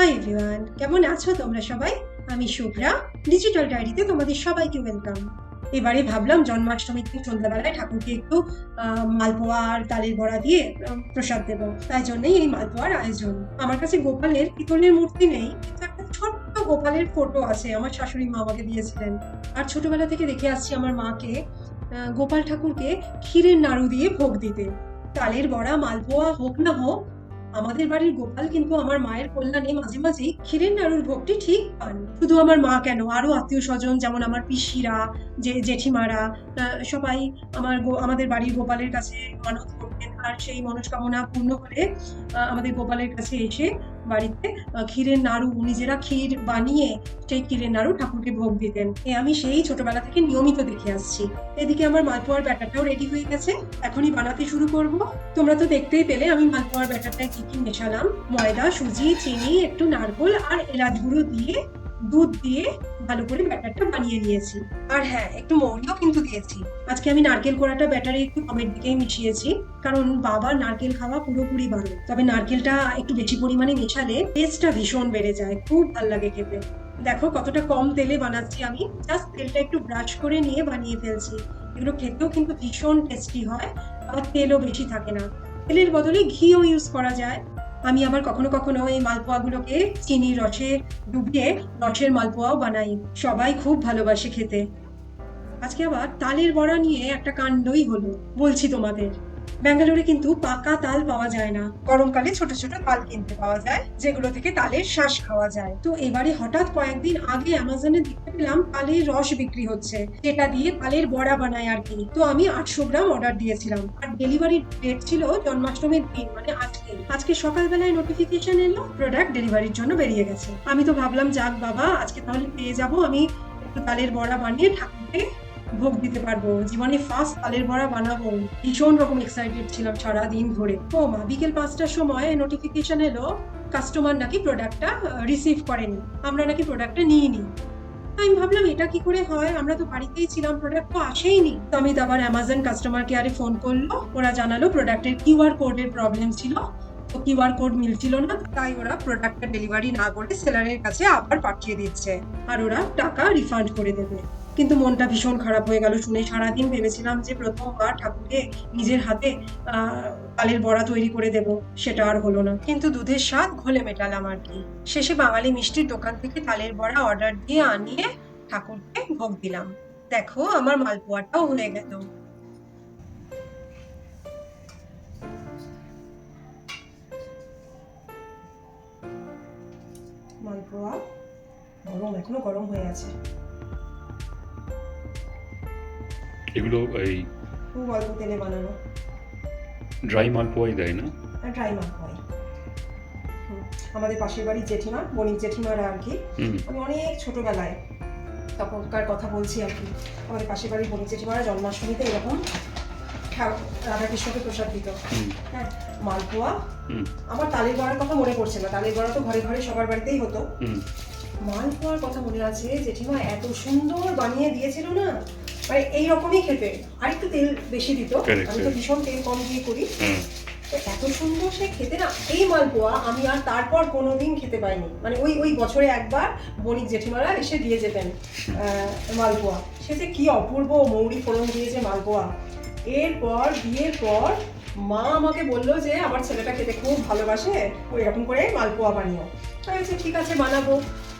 Hi everyone কেমন আছো তোমরা সবাই? আমি শুভ্রা ডিজিটাল ডায়েরিতে তোমাদের সবাইকে ওয়েলকাম এবারে ভাবলাম জন্মাষ্টমীর দিন সন্ধ্যাবেলায় ঠাকুরকে একটু মালপোয়া আর তালের বড়া দিয়ে প্রসাদ দেবো। তাই জন্যই এই মালপোয়ার আয়োজন। আমার কাছে গোপালের পিতলের মূর্তি নেই, কিন্তু একটা ছোট্ট গোপালের ফটো আছে, আমার শাশুড়ি মা আমাকে দিয়েছিলেন। আর ছোটবেলা থেকে দেখে আসছি আমার মাকে গোপাল ঠাকুরকে ক্ষীরের নাড়ু দিয়ে ভোগ দিতে। তালের বড়া, মালপোয়া হোক না হোক আমাদের বাড়ির গোপাল কিন্তু আমার মায়ের কল্যাণে মাঝে মাঝেই ক্ষীরের নাড়ুর ভোগটি ঠিক পান। শুধু আমার মা কেন? আরও আত্মীয় স্বজন, যেমন আমার পিসিরা, যে জেঠিমারা সবাই আমার আমাদের বাড়ির গোপালের কাছে মানত করতেন। আর সেই মনস্কামনা পূর্ণ আহ, আমাদের গোপালের কাছে এসে বাড়িতে ক্ষীরের নাড়ু নিজেরা ক্ষীর বানিয়ে সেই ক্ষীরের নাড়ু ঠাকুরকে ভোগ দিতেন। আমি সেই ছোটবেলা থেকে নিয়মিত দেখে আসছি। এদিকে আমার মালপোয়ার ব্যাটারটাও রেডি হয়ে গেছে। এখনই বানাতে শুরু করব। তোমরা তো দেখতেই পেলে আমি মালপোয়ার ব্যাটারটায় কি কি মেশালাম। ময়দা সুজি চিনি একটু নারকোল আর এলাচ গুঁড়ো দিয়ে দুধ দিয়ে ভালো করে ব্যাটারটা বানিয়ে নিয়েছি। আর হ্যাঁ একটু মৌরিও কিন্তু দিয়েছি। আজকে আমি নারকেল কোড়াটা ব্যাটারে একটু কমের দিকেই মিশিয়েছি। কারণ বাবা নারকেল খাওয়া পুরোপুরি বারো তবে নারকেলটা একটু বেশি পরিমাণে মেশালে টেস্টটা ভীষণ বেড়ে যায়। খুব ভালো লাগে খেতে। দেখো কতটা কম তেলে বানাচ্ছি আমি। জাস্ট তেলটা একটু ব্রাশ করে নিয়ে বানিয়ে ফেলছি। এগুলো খেতেও কিন্তু ভীষণ টেস্টি হয়। আবার তেলও বেশি থাকে না। তেলের বদলে ঘিও ইউজ করা যায়। আমি আবার কখনো কখনো এই মালপোয়াগুলোকে চিনির রসে ডুবিয়ে রসের মালপোয়াও বানাই। সবাই খুব ভালোবাসে খেতে। আজকে আবার তালের বড়া নিয়ে একটা কাণ্ডই হলো, বলছি তোমাদের। ব্যাঙ্গালোরে কিন্তু পাকা তাল পাওয়া যায় না। গরমকালে ছোট ছোট তাল কিনতে পাওয়া যায়, যেগুলো থেকে তালের শ্বাস খাওয়া যায়। তো এবারে হঠাৎ কয়েকদিন আগে অ্যামাজনে দেখতে পেলাম তালের রস বিক্রি হচ্ছে। যেটা দিয়ে তালের বড়া বানায় আর কি। তো আমি আটশো গ্রাম অর্ডার দিয়েছিলাম। আর ডেলিভারি ডেট ছিল জন্মাষ্টমীর দিন মানে আজকে। আজকে সকালবেলায় নোটিফিকেশন এলো প্রোডাক্ট ডেলিভারির জন্য বেরিয়ে গেছে। আমি তো ভাবলাম, যাক বাবা, আজকে তাহলে পেয়ে যাব। আমি একটু তালের বড়া বানিয়ে ঠাকুরকে ভোগ দিতে পারব। জীবনে ফার্স্ট তালের বড়া বানাবো। ভীষণ রকম এক্সাইটেড ছিলাম সারা দিন ধরে। ও মা, বিকেল পাঁচটার সময় নোটিফিকেশন এলো কাস্টমার নাকি প্রোডাক্টটা রিসিভ করেনি। আমরা নাকি প্রোডাক্টটা নিই আমি ভাবলাম, এটা কি করে হয়? আমরা তো বাড়িতেই ছিলাম প্রোডাক্ট তো আসেইনি। তো আমি আবার অ্যামাজন কাস্টমার কেয়ারে ফোন করল। ওরা জানালো প্রোডাক্টের কিউআর কোডের প্রবলেম ছিল। তো কিউআর কোড মিলছিল না, তাই ওরা প্রোডাক্টটা ডেলিভারি না করে সেলারের কাছে আবার পাঠিয়ে দিচ্ছে। আর ওরা টাকা রিফান্ড করে দেবে। কিন্তু মনটা ভীষণ খারাপ হয়ে গেল শুনে সারাদিন ভেবেছিলাম যে প্রথমবার ঠাকুরকে নিজের হাতে তালের বড়া তৈরি করে দেব, সেটা আর হলো না। কিন্তু দুধের স্বাদ ঘোলে মেটালাম আর কি। শেষে বাঙালি মিষ্টির দোকান থেকে তালের বড়া অর্ডার দিয়ে আনিয়ে ঠাকুরকে ভোগ দিলাম। দেখো, আমার মালপোয়াটাও হয়ে গেল। মালপোয়া গরম, এখনও গরম হয়ে আছে। এগুলো এই খুব অল্প তেলে বানানো ড্রাই মালপোয়াই দেয় না? ড্রাই মালপোয়াই আমাদের পাশের বাড়ির জেঠিমা বণিক জেঠিমারা আর কি। আমি অনেক ছোটবেলায় তখনকার কথা বলছি আর কি। আমাদের পাশের বাড়ির বণিক জেঠিমারা জন্মাষ্টমীতে এরকম রাধাকৃষ্ণকে প্রসাদ দিত। হ্যাঁ মালপোয়া আমার তালের বড়ার কথা মনে পড়ছে না। তালের বড়া তো ঘরে ঘরে সবার বাড়িতেই হতো। মালপোয়ার কথা মনে আছে? জেঠিমা এত সুন্দর বানিয়ে দিয়েছিল না। মানে এইরকমই খেতে। আর একটু তেল বেশি দিত। আমি তো ভীষণ তেল কম দিয়ে করি। তো এত সুন্দর সে খেতে না এই মালপোয়া আমি আর তারপর কোনোদিন খেতে পাইনি। মানে ওই ওই বছরে একবার বণিক জেঠিমারা এসে দিয়ে যেতেন মালপোয়া। সে যে কি অপূর্ব মৌরি ফোড়ন দিয়েছে মালপোয়া। এরপর বিয়ের পর মা আমাকে বলল যে আমার ছেলেটা খেতে খুব ভালোবাসে এরকম করে মালপোয়া বানিও। আমি ঠিক আছে বানাবো।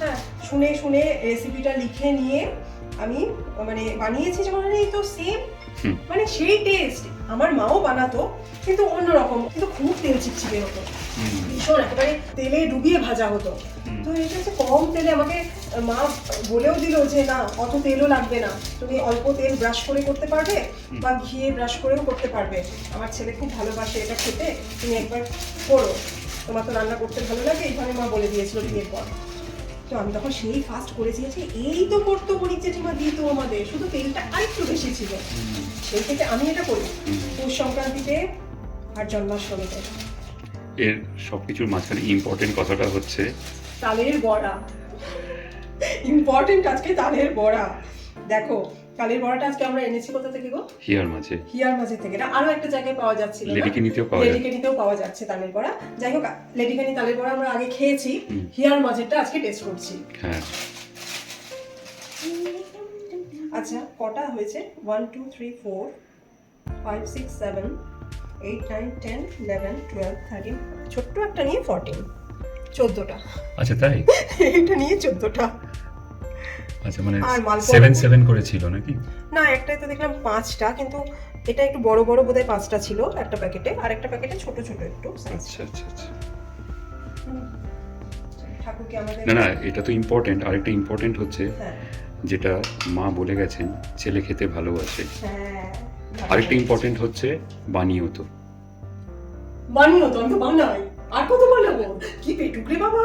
হ্যাঁ শুনে শুনে রেসিপিটা লিখে নিয়ে আমি মানে বানিয়েছি যখন এই তো সেম মানে সেই টেস্ট আমার মাও বানাতো কিন্তু অন্যরকম কিন্তু খুব তেল চিপচিপে হতো। ভীষণ একেবারে তেলে ডুবিয়ে ভাজা হতো। তো এটা হচ্ছে কম তেলে আমাকে মা বলেও দিল যে না অত তেলও লাগবে না। তুমি অল্প তেল ব্রাশ করে করতে পারবে বা ঘিয়ে ব্রাশ করেও করতে পারবে। আমার ছেলে খুব ভালোবাসে এটা খেতে। তুমি একবার করো। তোমার তো রান্না করতে ভালো লাগে। এইভাবে মা বলে দিয়েছিল বিয়ের পর। তো আমি তখন সেই ফার্স্ট করেছি যে এই তো করতো বণিক জেঠিমা দিত আমাদের। শুধু তেলটা আরেকটু বেশি ছিল। সেই থেকে আমি এটা করি। পৌষ সংক্রান্তিতে আর জন্মাষ্টমীতে। এর সব কিছুর মাঝখানে ইম্পর্টেন্ট কথাটা হচ্ছে তালের বড়া। ইম্পর্টেন্ট আজকে তালের বড়া। দেখো কালির বড়াটা আজকে আমরা এনেছি কোথা থেকে গো? হিয়ার মাঝে। হিয়ার মাঝে থেকে। না আরও একটা জায়গায় পাওয়া যাচ্ছিল না? লেডিকিনিতেও পাওয়া লেডিকেনিতেও পাওয়া যাচ্ছে তালের বড়া। যাই হোক লেডিকেনি তালের বড়া আমরা আগে খেয়েছি। হিয়ার মাঝেরটা আজকে টেস্ট করছি। হ্যাঁ। আচ্ছা কটা হয়েছে? One two three four five six seven eight nine ten eleven twelve thirteen ছোট্ট একটা নিয়ে ফোরটিন চোদ্দোটা। আচ্ছা তাই? এইটা নিয়ে চোদ্দোটা। আচ্ছা মানে আর মালপোয়া- সেভেন সেভেন করেছিল নাকি? না একটাই তো দেখলাম পাঁচটা কিন্তু এটা একটু বড় বড় বোধহয় পাঁচটা ছিল একটা প্যাকেটে আর একটা প্যাকেটে ছোট ছোট একটু আচ্ছা আচ্ছা আচ্ছা। না না এটা তো ইম্পর্টেন্ট আরেকটা ইম্পর্টেন্ট হচ্ছে হ্যাঁ। যেটা মা বলে গেছেন ছেলে খেতে ভালোবাসে। হ্যাঁ আরেকটা ইম্পর্টেন্ট হচ্ছে বানিও তো। বানিও তো আমি তো বানাই। আর কত বানাবো কি পেটুকরে বাবা?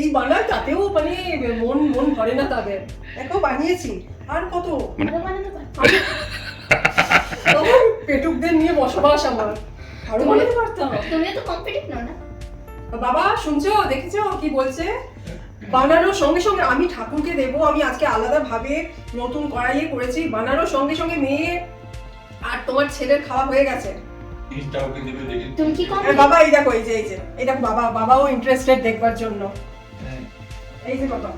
এই বানায় তাতেও মানে মন মন ভরে না তাদের। দেখো বানিয়েছি। আর কত? মানে পেটুকদের নিয়ে বসবাস আমার। আরও বানাতে পারতাম তুমিও তো কম্পিটিভ নও না? বাবা শুনছো? দেখেছ কি বলছে? বানানোর সঙ্গে সঙ্গে আমি ঠাকুরকে দেবো। আমি আজকে আলাদা ভাবে নতুন কড়াইয়ে করেছি। বানানোর সঙ্গে সঙ্গে মেয়ে আর তোমার ছেলের খাওয়া হয়ে গেছে। তুমি কি আর বাবা এই দেখো এই যে এই যে। এটা বাবা বাবাও ইন্টারেস্টেড দেখবার জন্য। এই যে বাবা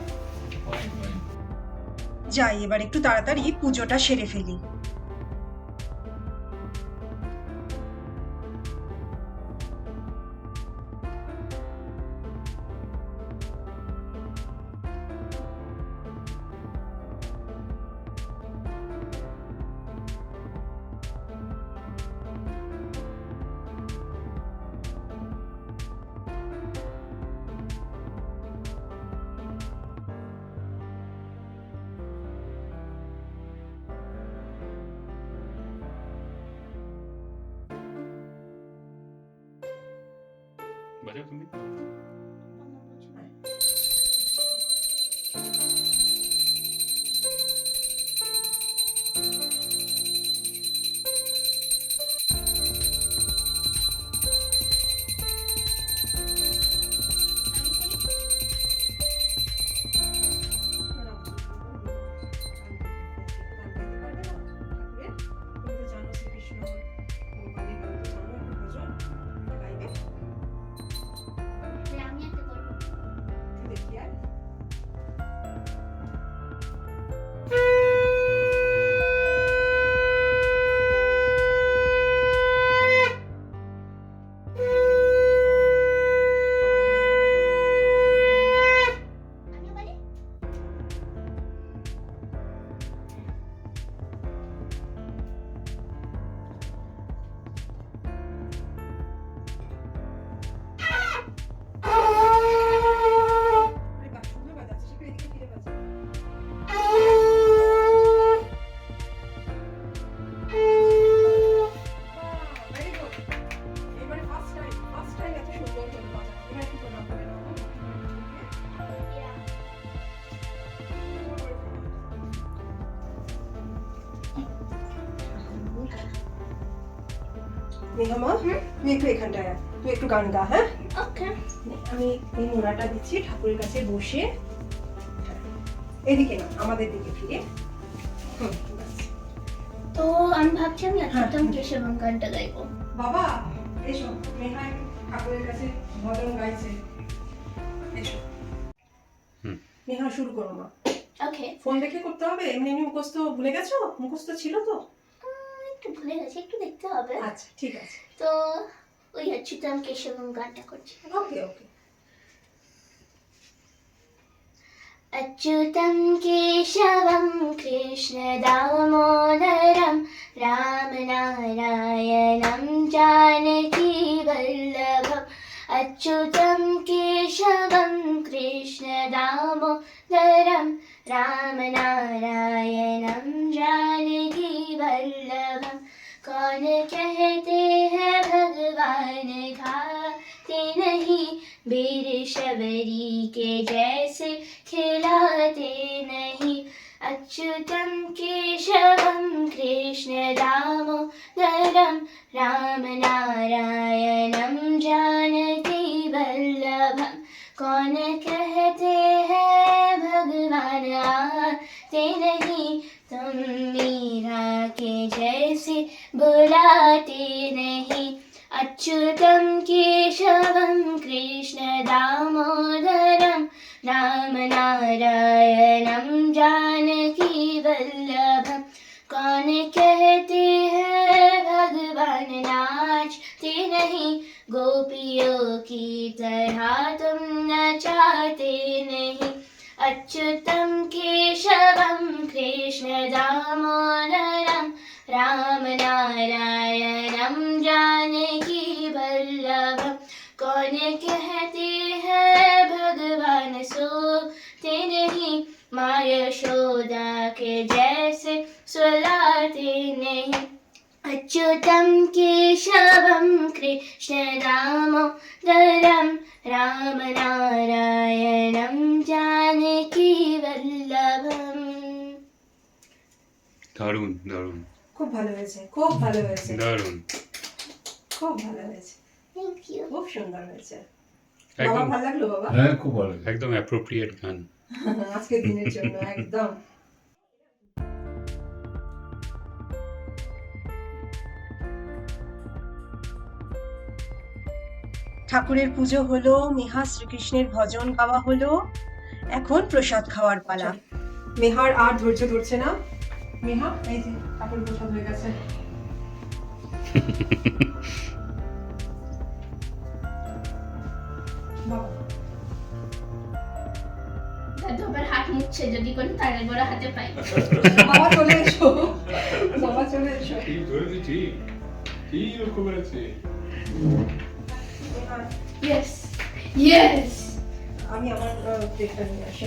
যাই এবার একটু তাড়াতাড়ি পুজোটা সেরে ফেলি। বাজাও তুমি তুই একটু এখানটায়। তুই একটু গান গা হ্যাঁ? ওকে আমি এই মোড়াটা দিচ্ছি ঠাকুরের কাছে বসে। এদিকে না আমাদের দিকে ফিরে। তো আমি ভাবছি আমি হ্যাঁ। একদম কেশবম গানটা গাইবো। বাবা এসো একটু ঠাকুরের কাছে ভজন গাইছে। এসো। হুম। নেহা শুরু করো মা। ওকে ফোন দেখে করতে হবে? এমনি এমনি মুখস্থ ভুলে গেছো? মুখস্থ ছিল তো? একটু ভুলে গেছি একটু দেখতে হবে আচ্ছা ঠিক আছে তো ওই অচ্যুতম কেশবম গানটা করছি ওকে ওকে अच्युतं केशवं कृष्णदामोदरं रामनारायणं जानकीवल्लभम् अच्युतं केशवं कृष्णदामोदरं रामनारायणं जानकीवल्लभम् कौन कहते हैं भगवान खाते नहीं? वीर शबरी के जैसे खिलाते नहीं। अच्युतम केशवम, कृष्ण रामो धरम राम नारायणम, जानकी वल्लभम। कौन कह गोपियों की तरह तुम न चाहते नहीं। अच्युतम केशवम, कृष्ण दामोदरम, राम नारायणम जाने की बल्लभम कौन कहते हैं, भगवान सोते नहीं। माया शोदा के जैसे सुलाते नहीं। अच्युतं केशवं कृष्णदामोदरं रामनारायणं जानकी वल्लभम् দারুণ দারুণ খুব ভালো হয়েছে খুব ভালো হয়েছে দারুণ খুব ভালো হয়েছে Thank you. খুব সুন্দর হয়েছে বাবা একদম ভালো লাগলো বাবা হ্যাঁ খুব ভালো লাগে। একদম অ্যাপ্রোপ্রিয়েট গান আজকের দিনের জন্য একদম ঠাকুরের পুজো হলো মেহা শ্রীকৃষ্ণের ভজন গাওয়া হলো। এখন প্রসাদ খাওয়ার পালা। মেহার আর ধৈর্য ধরছে না। মেহা এই যে ঠাকুর প্রসাদ হয়ে গেছে। বাবা, হাত মুছছে যদি কোনো তারের বড় হাতে পাই বাবা চলে এসো। বাবা চলে এসো। ঠিক ঠিক। লক্ষ্য করেছে মেহা, ইয়েস ইয়েস আমি আমার প্লেটটা নিয়ে আসি।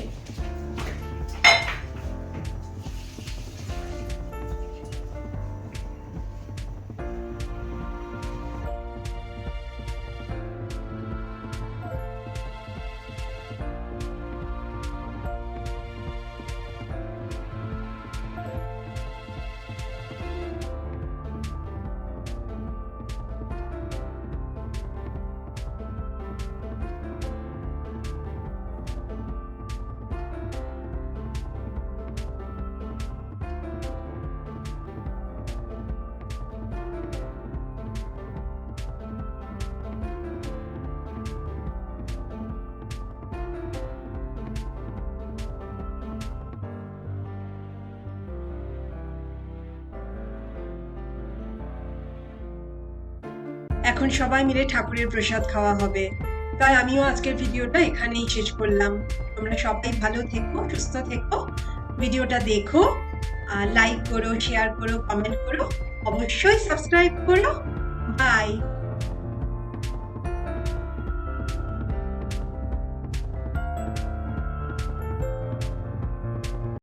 এখন সবাই মিলে ঠাকুরের প্রসাদ খাওয়া হবে। তাই আমিও আজকের ভিডিওটা এখানেই শেষ করলাম। তোমরা সবাই ভালো থেকো, সুস্থ থেকো। ভিডিওটা দেখো, আর লাইক করো শেয়ার করো কমেন্ট করো। অবশ্যই সাবস্ক্রাইব করো। বাই